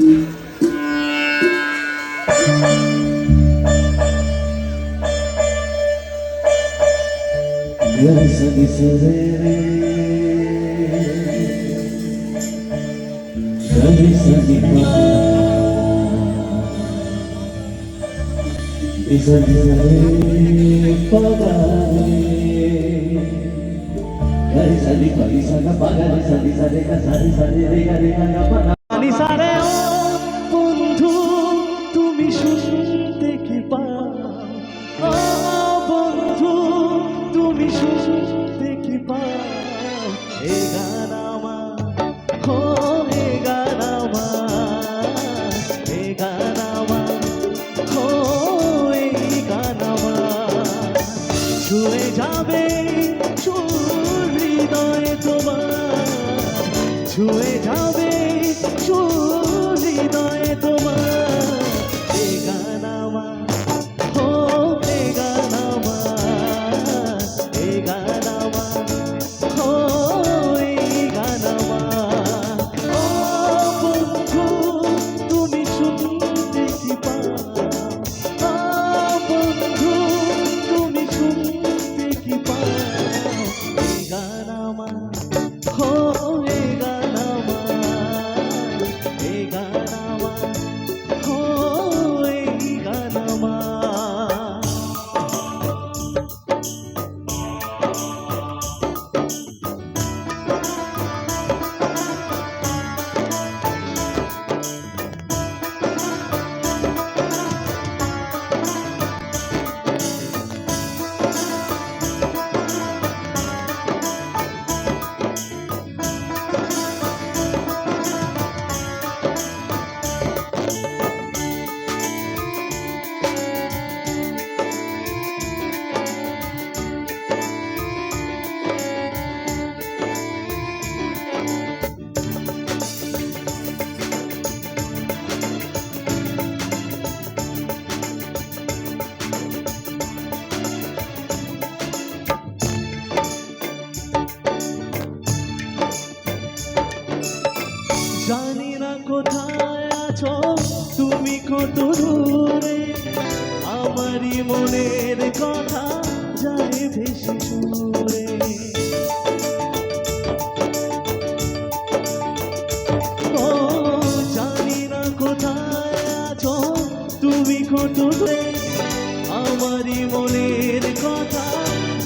Biasa di sore Bisa di Bisa di Bisa di Bisa di Bisa di Bisa di Bisa Bisa di Bisa di Bisa di যাবে হৃদয়ে তোমার। ছুঁয়ে যাবে আমারই মনের কথা যায় ভেসে সুরে ও, জানি না কোথায় আছো, তুমি কত আমারই মনের কথা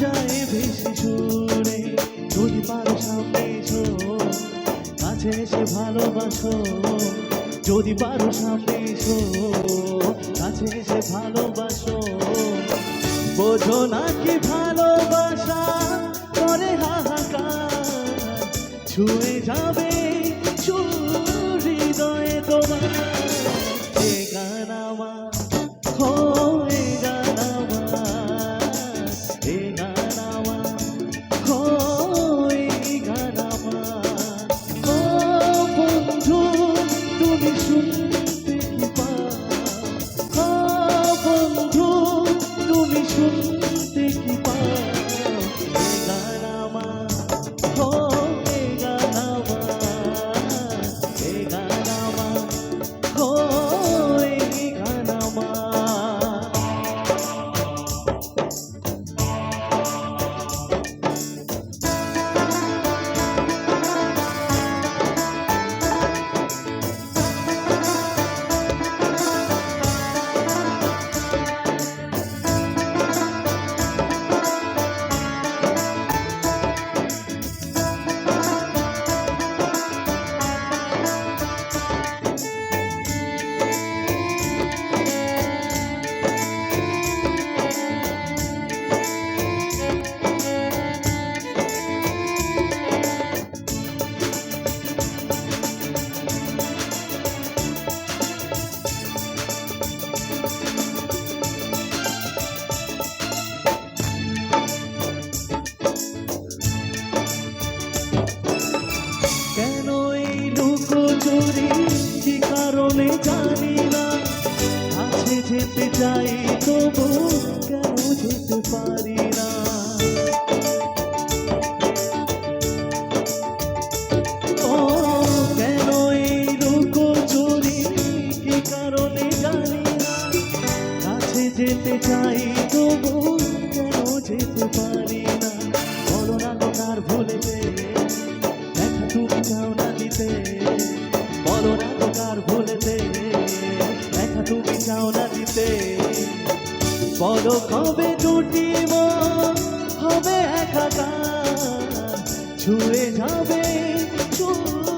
যায় ভেসে সুরে যদি পারো সামনে এসো, কাছে এসে ভালোবাসো। যদি পারো সামনে এসো, কাছে এসে ভালোবাসো। বোঝো না কি ভালোবাসা করে হাহাকার ছুঁয়ে যাবে দূরে কি কারণে জানি না। যেতে চাই, তবু কেন যেতে পারি এই যেতে চাই, তবু কেন যেতে পারি বলো কবে দুটি মন হবে একাকার ছুঁয়ে যাবে চোর